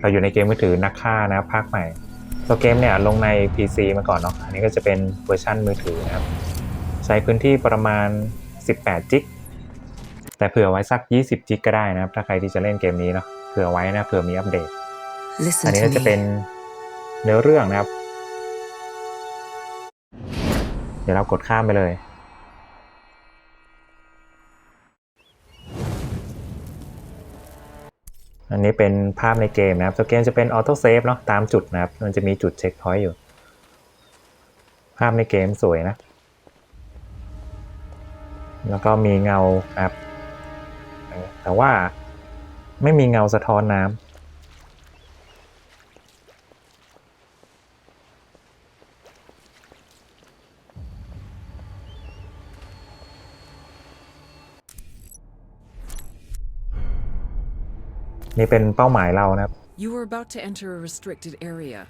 เราอยู่ในเกมมือถือ นักฆ่านะภาคใหม่ ตัวเกมเนี่ยลงใน PC มาก่อนเนาะ อันนี้ก็จะเป็นเวอร์ชั่นมือถือนะครับ ใช้พื้นที่ประมาณ 18จิก แต่เผื่อไว้สัก20จิกก็ได้นะครับ ถ้าใครที่จะเล่นเกมนี้เนาะ เผื่อไว้นะเผื่อมีอัปเดต อันนี้ก็จะเป็นเนื้อเรื่องนะครับ เดี๋ยวเรากดข้ามไปเลยอันนี้เป็นภาพในเกมนะครับตัวเกมจะเป็นออโต้เซฟเนาะตามจุดนะครับ มันจะมีจุดเช็คพอยต์อยู่ ภาพในเกมสวยนะ แล้วก็มีเงาครับแต่ว่าไม่มีเงาสะท้อนน้ำนี่เป็นเป้าหมายเรานะครับ You are about to enter a restricted area.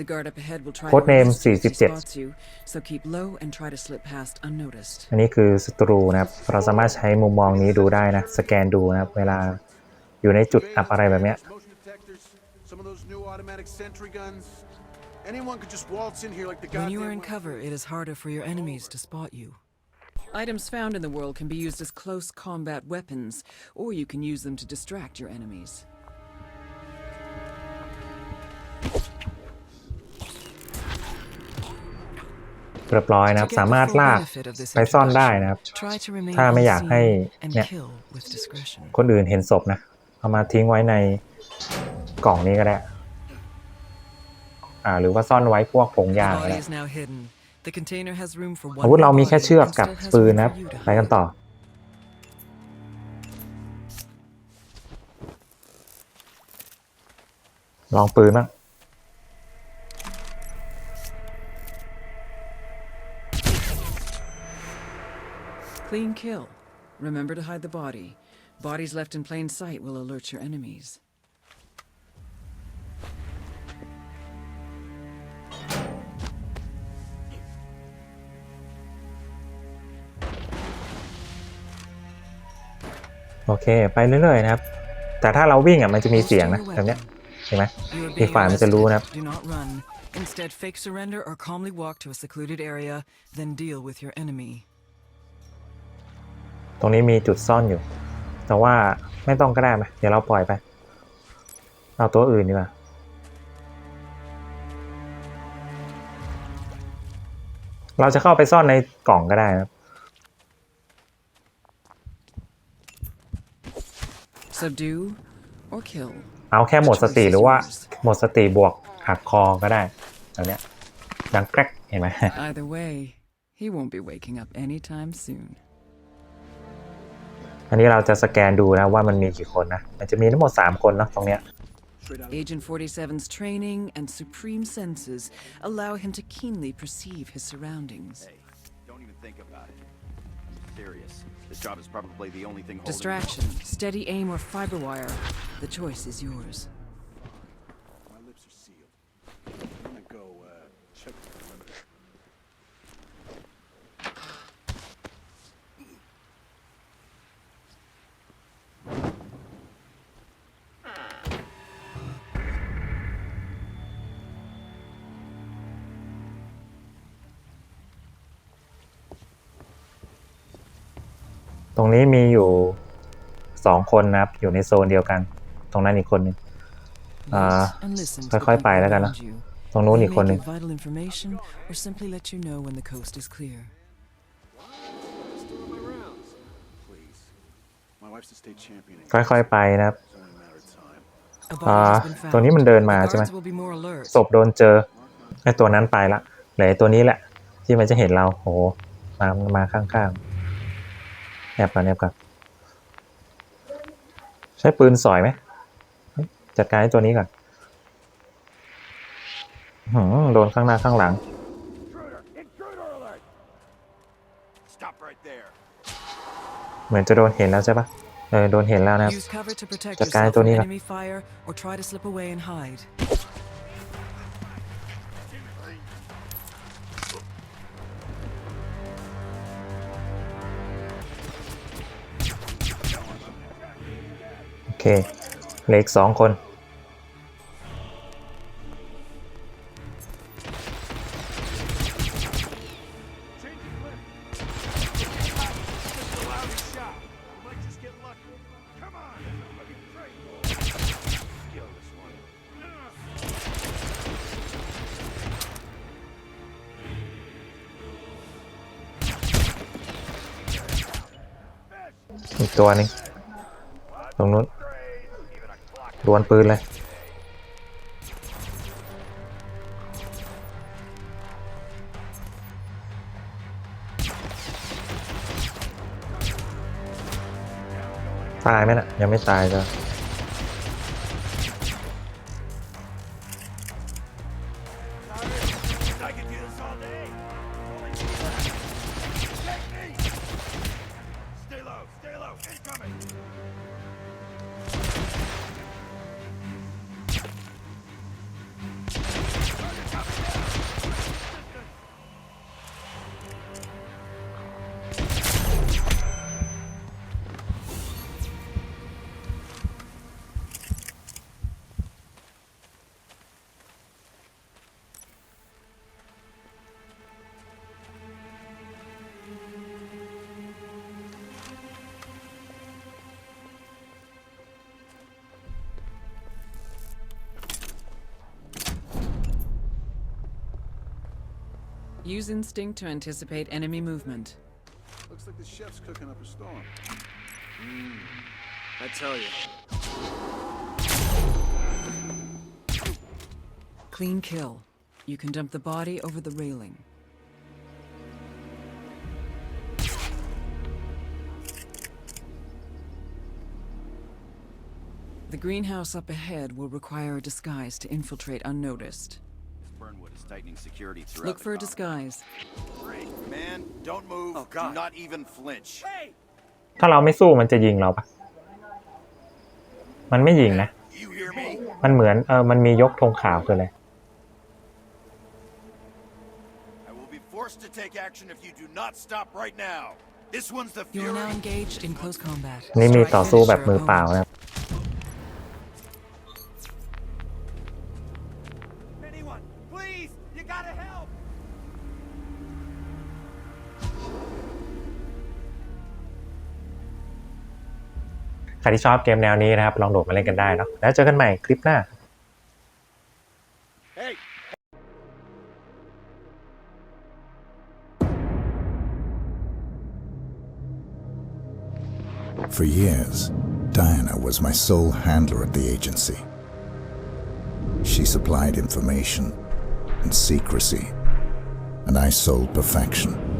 The guard up ahead will try to โค้ดเนม47 you, so keep low and try to slip past unnoticed. อันนี้คือศัตรูนะครับเราสามารถใช้มุมมองนี้ดูได้นะสแกนดูนะครับเวลาอยู่ในจุดอับอะไรแบบเนี้ย Motion detectors, some of those new automatic sentry guns. Anyone could just waltz in here like the When you are in cover, it is harder for your enemies to spot you. Items found in the world can be used as close combat weapons, or you can use them to distract your enemies. เรียบร้อยนะครับ สามารถลากไปซ่อนได้นะครับ ถ้าไม่อยากให้เนี่ยคนอื่นเห็นศพนะ เอามาทิ้งไว้ในกล่องนี้ก็ได้อ่าหรือว่าซ่อนไว้พวกผงยาก็ไดอาวุธเรามีแค่เชือกกับปืนนะครับ Clean kill. remember to hide the body bodies left in plain sight will alert your enemies โอเค ไปเรื่อย ๆ นะครับ แต่ถ้าเราวิ่งอ่ะ มันจะมีเสียงนะ แบบเนี้ยเห็นไหมอีกฝ่ายมันจะรู้นะครับ Instead, fake surrender or calmly walk to a secluded area, then deal with your enemy. ตรงนี้มีจุดซ่อนอยู่ แต่ว่าไม่ต้องก็ได้ไหมเดี๋ยวเราปล่อยไป เอาตัวอื่นดีกว่า เราจะเข้าไปซ่อนในกล่องก็ได้ครับ subdue or kill เอาแค่หมดสติหรือว่าหมดสติบวกหักคอก็ได้แบบเนี้ยดังแกรก เห็นไหม either way he won't be waking up anytime soon อันนี้เราจะสแกนดูนะว่ามันมีกี่คนนะ มันจะมีทั้งหมด 3 คนนะตรงเนี้ย Agent 47's training and supreme senses allow him to keenly perceive his surroundings. Hey, don't even think about it. mysterious. This job is probably the only thing holding Distraction, steady aim, or fiber wire. The choice is yours. ตรงนี้มีอยู่สองคนนะครับ อยู่ในโซนเดียวกัน ตรงนั้นอีกคนนึงอ่าค่อย ๆไปแล้วกันนะตรงนู้นอีกคนหนึ่ง ค่อย ๆ ไปนะครับอ่าตัวนี้มันเดินมาใช่ไหมศพโดนเจอไอ้ตัวนั้นไปละเหลือตัวนี้แหละ ที่มันจะเห็นเรา โหมามาข้าง ๆแอบก่อนแอบก่อนใช้ปืนสอยไหมจัดการให้ตัวนี้ก่อนโดนข้างหน้าข้างหลัง เหมือนจะโดนเห็นแล้วใช่ปะเออโดนเห็นแล้วนะครับจัดการตัวนี้ก่อนเหลืออีกสองคน อีกตัวนึงตรงนู้นดวนปืนเลย ตายไหมนะ่ะ ยังไม่ตายจ้ะ Use instinct to anticipate enemy movement. Looks like the chef's cooking up a storm. Mm, I tell you. Clean kill. You can dump the body over the railing. The greenhouse up ahead will require a disguise to infiltrate unnoticed. Burnwood is tightening security throughout Look the for a compound. disguise. Man, don't move. Oh, God. Do not even flinch. ถ้าเราไม่สู้ มันจะยิงเราปะมันไม่ยิงนะ You hear me? มันเหมือนเออมันมียกธงขาวคืออะไร I will be forced to take action if you do not stop right now. This one's the You are now Fury. engaged in close combat. อันนี่มี Strike ต่อสู้ finish แบบ your มือเปล่า opponent. นะใครที่ชอบเกมแนวนี้นะครับลองโหลดมาเล่นกันได้เนาะแล้วเจอกันใหม่คลิปหน้า For years, Diana was my sole handler at the agency. She supplied information and secrecy, and I sold perfection.